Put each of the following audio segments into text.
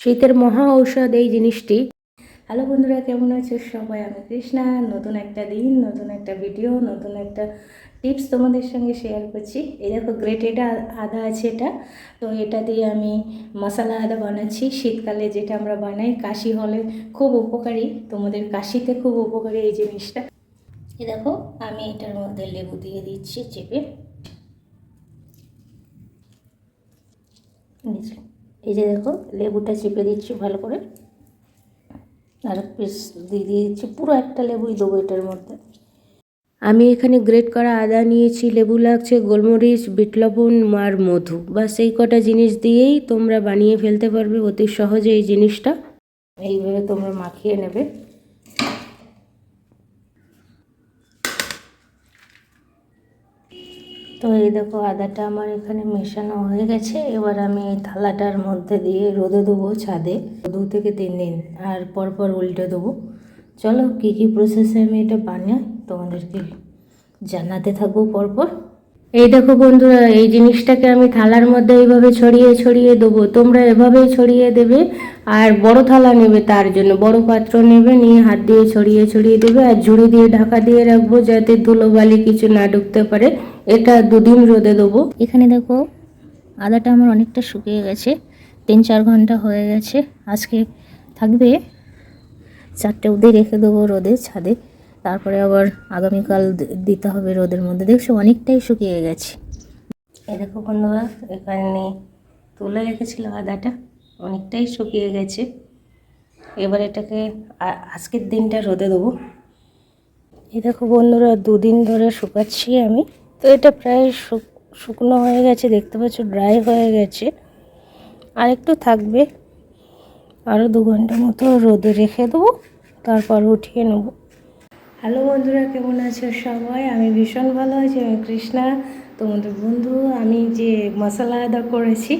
শীতের মহা ঔষধ এই জিনিসটি। হ্যালো বন্ধুরা, কেমন আছো সবাই? আমি কৃষ্ণা। নতুন একটা দিন, নতুন একটা ভিডিও, নতুন একটা টিপস তোমাদের সঙ্গে শেয়ার করছি। এই দেখো গ্রেটেড আদা আছে এটা। তো এটা দিয়ে আমি মশলা আদা বানাচ্ছি। শীতকালে যেটা আমরা বানাই, কাশি হলে খুব উপকারী। তোমাদের কাশিতে খুব উপকারী এই জিনিসটা। এই দেখো, আমি এটার মধ্যে লেবু দিয়ে দিচ্ছি, চেপে। নিচে। এই যে দেখো, লেবুটা চিপে দিচ্ছি ভালো করে। আর পিস দিয়ে দিয়েছি, পুরো একটা লেবুই দেবো এটার মধ্যে। আমি এখানে গ্রেট করা আদা নিয়েছি, লেবু লাগছে, গোলমরিচ, বিট লবণ আর মধু। বা সেই কটা জিনিস দিয়েই তোমরা বানিয়ে ফেলতে পারবে অতি সহজে এই জিনিসটা। এইভাবে তোমরা মাখিয়ে নেবে। তো এই দেখো আদাটা আমার এখানে মেশানো হয়ে গেছে। এবার আমি এই থালাটার মধ্যে দিয়ে রোদে দেবো ছাদে। দু থেকে তিন দিন আর পরপর উল্টে দেবো। চলো কী কী প্রসেসে আমি এটা বানাই তোমাদেরকে জানাতে থাকব পরপর। এই দেখো বন্ধুরা, এই জিনিসটাকে আমি থালার মধ্যে এইভাবে ছড়িয়ে ছড়িয়ে দেবো। তোমরা এভাবেই ছড়িয়ে দেবে, আর বড় থালা নেবে তার জন্য। বড় পাত্র নেবে, নিয়ে হাত দিয়ে ছড়িয়ে ছড়িয়ে দেবে, আর ঝুড়ি দিয়ে ঢাকা দিয়ে রাখব যাতে ধুলোবালি কিছু না ঢুকতে পারে। এটা দুদিন রোদে দেবো। এখানে দেখো, আদাটা আমার অনেকটা শুকিয়ে গেছে। তিন চার ঘণ্টা হয়ে গেছে। আজকে থাকবে চারটে অবধি রেখে দেবো রোদে ছাদে। তারপরে আবার আগামীকাল দিতে হবে রোদের মধ্যে। দেখছ অনেকটাই শুকিয়ে গেছে। দেখো বন্ধুরা, এখানে তুলে রেখেছিল আদাটা। অনেকটাই শুকিয়ে গেছে। এবার এটাকে আজকের দিনটা রোদে দেবো। এই দেখো বন্ধুরা, দুদিন ধরে শুকাচ্ছি আমি। তো এটা প্রায় শুক- শুকনো হয়ে গেছে, দেখতে পাচ্ছ, ড্রাই হয়ে গেছে। আর একটু থাকবে। আরও দু ঘণ্টা মতো রোদে রেখে দেবো, তারপর উঠিয়ে নেব। হ্যালো বন্ধুরা, কেমন আছো সবাই? আমি ভীষণ ভালো আছি, আমি কৃষ্ণা। তোমাদের বন্ধু আমি যে মশলা আদা করেছি,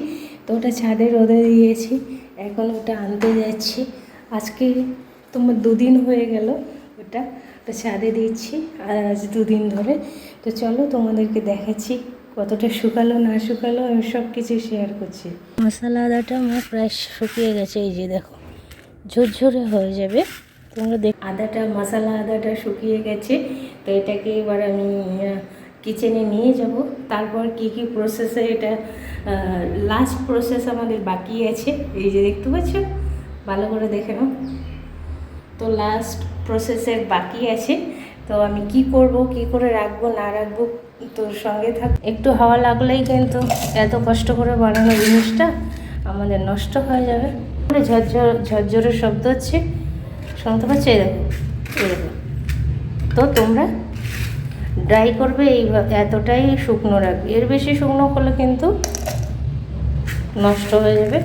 তো ওটা ছাদে রোদে দিয়েছি, এখন ওটা আনতে যাচ্ছি। আজকে তোমার দুদিন হয়ে গেল ওটা ওটা ছাদে দিচ্ছি, আর আজ দুদিন ধরে। তো চলো তোমাদেরকে দেখাচ্ছি কতটা শুকালো, না শুকালো, আমি সব কিছু শেয়ার করছি। মশলা আদাটা আমার প্রায় শুকিয়ে গেছে, এই যে দেখো, ঝরঝরে হয়ে যাবে। তোমরা দেখ, আদাটা, মশলা আদাটা শুকিয়ে গেছে, তো এটাকে এবার আমি কিচেনে নিয়ে যাব। তারপর কি কি প্রসেসে এটা লাস্ট প্রসেস আমাদের বাকি আছে। এই যে দেখতে পাচ্ছ? ভালো করে দেখে নাও। তো লাস্ট প্রসেসের বাকি আছে। তো আমি কি করব, কি করে রাখব, না রাখব তোর সঙ্গে থাক একটু হাওয়া লাগলেই কিন্তু এত কষ্ট করে বানানো জিনিসটা আমাদের নষ্ট হয়ে যাবে। ঝরঝর ঝরঝরের শব্দ হচ্ছে। শুনতে পাচ্ছ এই এই তো তোমরা ড্রাই করবে এইভাবে এতটাই শুকনো রাখবে। এর বেশি শুকনো করলে কিন্তু নষ্ট হয়ে যাবে।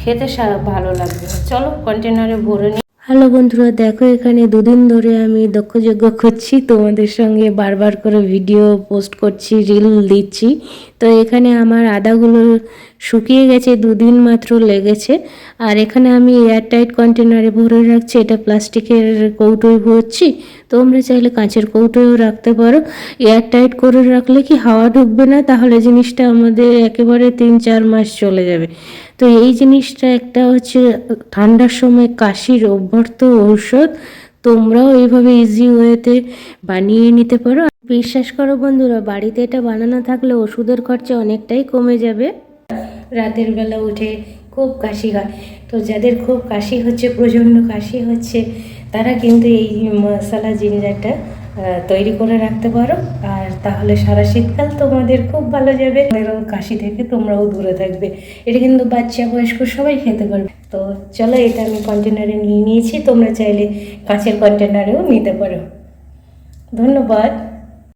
খেতে ভালো লাগবে চলো কন্টেনারে ভরে নিই হ্যালো বন্ধুরা, দেখো এখানে দুদিন ধরে আমি দক্ষযজ্ঞ করছি তোমাদের সঙ্গে বারবার করে ভিডিও পোস্ট করছি রিল দিচ্ছি। তো এখানে আমার আদাগুলো শুকিয়ে গেছে, দুদিন মাত্র লেগেছে। আর এখানে আমি এয়ারটাইট কন্টেনারে ভরে রাখছি, এটা প্লাস্টিকের কৌটোয় ভরছি। তোমরা চাইলে কাঁচের কৌটোয়ও রাখতে পারো। এয়ারটাইট করে রাখলে কি হাওয়া ঢুকবে না? তাহলে জিনিসটা আমাদের একেবারে তিন চার মাস চলে যাবে। তো এই জিনিসটা একটা হচ্ছে, ঠান্ডার সময় কাশির অভ্যর্থ ঔষধ। তোমরাও এইভাবে ইজি ওয়েতে বানিয়ে নিতে পারো। বিশ্বাস করো বন্ধুরা, বাড়িতে এটা বানানো থাকলে ওষুধের খরচা অনেকটাই কমে যাবে। রাতের বেলা উঠে খুব কাশি হয়। তো যাদের খুব কাশি হচ্ছে, প্রচণ্ড কাশি হচ্ছে, তারা কিন্তু এই মশলা জিঞ্জারটা তৈরি করে রাখতে পারো। আর তাহলে সারা শীতকাল তোমাদের খুব ভালো যাবে। এরকম কাশি থেকে তোমরাও দূরে থাকবে। এটা কিন্তু বাচ্চা, বয়স্ক সবাই খেতে পারবে। তো চলো, এটা আমি কন্টেনারে নিয়ে নিয়েছি। তোমরা চাইলে কাঁচের কন্টেনারেও নিতে পারো। ধন্যবাদ।